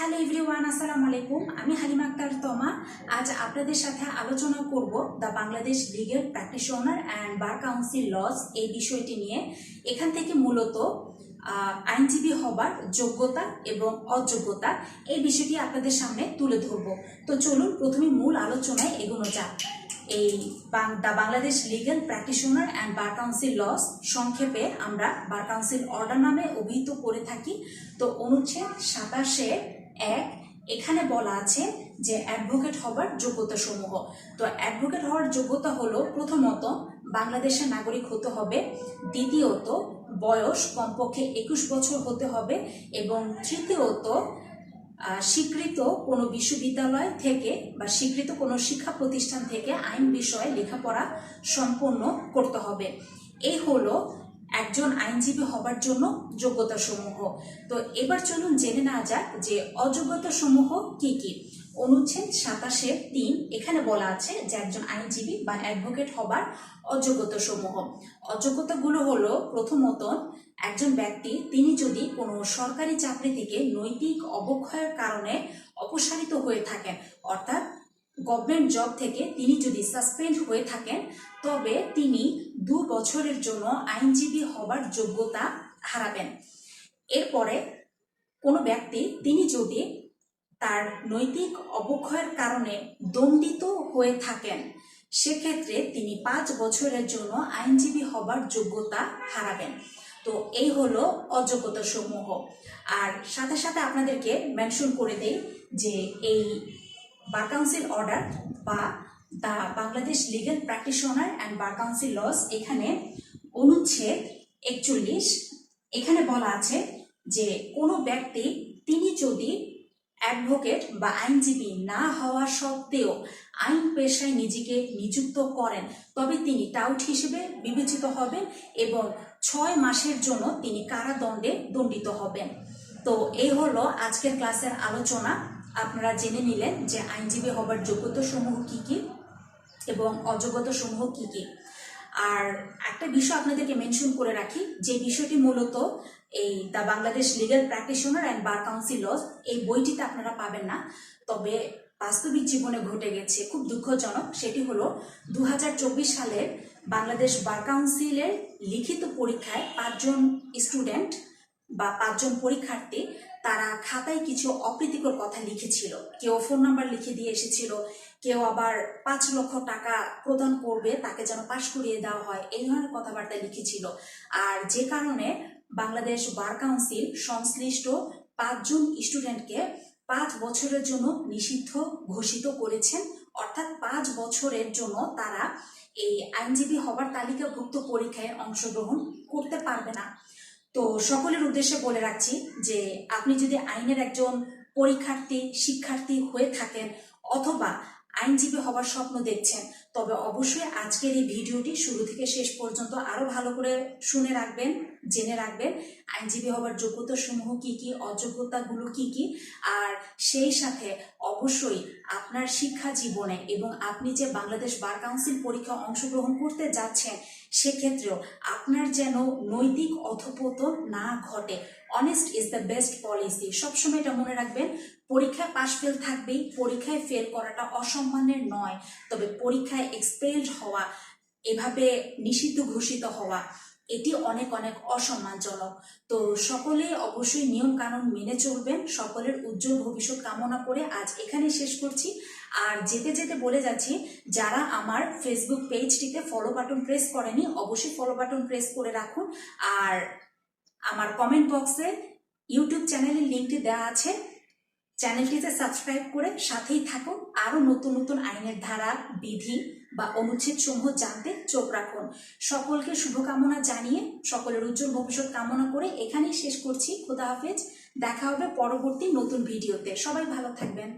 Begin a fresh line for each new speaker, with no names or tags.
Hello everyone আসসালামু আলাইকুম আমি হালিমা আক্তার তমা। আজ আপনাদের সাথে আলোচনা করব the Bangladesh legal practitioner and bar council laws এই বিষয়টি নিয়ে। এখান থেকে মূলত আইনজীবী হবার যোগ্যতা এবং অযোগ্যতা এই বিষয়টি আপনাদের সামনে তুলে ধরব। তো চলুন, প্রথমে মূল আলোচনায় এগোনো যাক। এই the Bangladesh legal practitioner and bar council laws সংক্ষেপে আমরা বার কাউন্সিল অর্ডার নামে অভিহিত করে থাকি। তো অনুচ্ছেদ সাতাশে এক, এখানে বলা আছে যে অ্যাডভোকেট হবার যোগ্যতা সমূহ। তো অ্যাডভোকেট হওয়ার যোগ্যতা হলো প্রথমত বাংলাদেশের নাগরিক হতে হবে, দ্বিতীয়ত বয়স কমপক্ষে একুশ বছর হতে হবে, এবং তৃতীয়ত স্বীকৃত কোনো বিশ্ববিদ্যালয় থেকে বা স্বীকৃত কোনো শিক্ষা প্রতিষ্ঠান থেকে আইন বিষয়ে লেখাপড়া সম্পন্ন করতে হবে। এই হলো একজন আইনজীবী হবার জন্য যোগ্যতা সমূহ তো এবার চলুন জেনে নেওয়া যাক যে অযোগ্যতা সমূহ কি কি। অনুচ্ছেদ সাতাশের তিন এখানে বলা আছে যে একজন আইনজীবী বা অ্যাডভোকেট হবার অযোগ্যতা সমূহ অযোগ্যতাগুলো হলো প্রথমত, একজন ব্যক্তি, তিনি যদি কোনো সরকারি চাকরি থেকে নৈতিক অবক্ষয়ের কারণে অপসারিত হয়ে থাকেন, অর্থাৎ গভর্নমেন্ট জব থেকে তিনি যদি সাসপেন্ড হয়ে থাকেন, তবে তিনি দু বছরের জন্য আইনজীবী হবার যোগ্যতা হারাবেন। এরপরে কোনো ব্যক্তি, তিনি যদি তার নৈতিক অবক্ষয়ের কারণে দণ্ডিত হয়ে থাকেন, সেক্ষেত্রে তিনি পাঁচ বছরের জন্য আইনজীবী হবার যোগ্যতা হারাবেন। তো এই হলো অযোগ্যতা সমূহ আর সাথে সাথে আপনাদেরকে মেনশন করে দেই যে এই বার কাউন্সিল অর্ডার বা the Bangladesh legal practitioner and bar council laws এখানে অনুচ্ছেদ একচল্লিশ। এখানে বলা আছে যে কোনো ব্যক্তি, তিনি যদি অ্যাডভোকেট বা আইনজীবী না হওয়া সত্ত্বেও আইন পেশায় নিজেকে নিযুক্ত করেন, তবে তিনি টাউট হিসেবে বিবেচিত হবেন এবং ছয় মাসের জন্য তিনি কারাদণ্ডে দণ্ডিত হবেন। তো এই হলো আজকের ক্লাসের আলোচনা। আপনারা জেনে নিলেন যে আইনজীবী হবার যোগ্যতা সমূহ কি কি এবং অযোগ্যতা সমূহ কি কি। আর একটা বিষয় আপনাদেরকে মেনশন করে রাখি, যে বিষয়টি মূলত এই the Bangladesh legal practitioner and bar council laws এই বইটিতে আপনারা পাবেন না। তবে বাস্তবিক জীবনে ঘটে গেছে, খুব দুঃখজনক। সেটি হলো দু সালের বাংলাদেশ বার কাউন্সিলের লিখিত পরীক্ষায় পাঁচজন স্টুডেন্ট বা পাঁচজন পরীক্ষার্থী তারা খাতায় কিছু অপ্রীতিকর কথা লিখেছিল। কেউ ফোন নাম্বার লিখে দিয়ে এসেছিল, কেউ আবার পাঁচ লক্ষ টাকা প্রদান করবে, তাকে যেন পাশ করিয়ে দেওয়া হয়, এই ধরনের কথাবার্তা লিখেছিল। আর যে কারণে বাংলাদেশ বার কাউন্সিল সংশ্লিষ্ট পাঁচজন স্টুডেন্টকে পাঁচ বছরের জন্য নিষিদ্ধ ঘোষিত করেছেন। অর্থাৎ পাঁচ বছরের জন্য তারা এই আইনজীবী হবার তালিকাভুক্ত পরীক্ষায় অংশগ্রহণ করতে পারবে না। তো সকলের উদ্দেশ্যে বলে রাখছি যে আপনি যদি আইনের একজন পরীক্ষার্থী, শিক্ষার্থী হয়ে থাকেন অথবা আইনজীবী হবার স্বপ্ন দেখছেন তবে অবশ্যই আজকের এই ভিডিওটি শুরু থেকে শেষ পর্যন্ত আরও ভালো করে শুনে রাখবেন, জেনে রাখবেন। আইনজীবী হবার যোগ্যতা সমূহ কী কি, অযোগ্যতাগুলো কী কী, আর সেই সাথে অবশ্যই আপনার শিক্ষা জীবনে এবং আপনি যে বাংলাদেশ বার কাউন্সিল পরীক্ষা অংশগ্রহণ করতে যাচ্ছেন, সেক্ষেত্রেও আপনার যেন নৈতিক অধপতন না ঘটে। Honest is the best policy সবসময় এটা মনে রাখবেন, পরীক্ষায় পাশ ফেল থাকবেই, পরীক্ষায় ফেল করাটা অসম্মানের নয়। তবে পরীক্ষায় এক্সপেলড হওয়া, এভাবে নিষিদ্ধ ঘোষিত হওয়া, এটি অনেক অনেক অসম্মানজনক। তো সকলে অবশ্যই নিয়ম কানুন মেনে চলবেন, সকলের উজ্জ্বল ভবিষ্যৎ কামনা করে আজ এখানে শেষ করছি। আর যেতে যেতে বলে যাচ্ছি, যারা আমার ফেসবুক পেজটিতে ফলো বাটন প্রেস করেনি, অবশ্যই ফলো বাটন প্রেস করে রাখুন। আর আমার কমেন্ট বক্সে ইউটিউব চ্যানেলের লিঙ্কটি দেওয়া আছে। চ্যানেলটিতে সাবস্ক্রাইব করে সাথেই থাকুন। আরও নতুন নতুন আইনের ধারা, বিধি বা অনুচ্ছেদ সমূহ জানতে চোখ রাখুন। সকলকে শুভকামনা জানিয়ে সকলের উজ্জ্বল ভবিষ্যৎ কামনা করে এখানেই শেষ করছি। খোদা হাফেজ। দেখা হবে পরবর্তী নতুন ভিডিওতে। সবাই ভালো থাকবেন।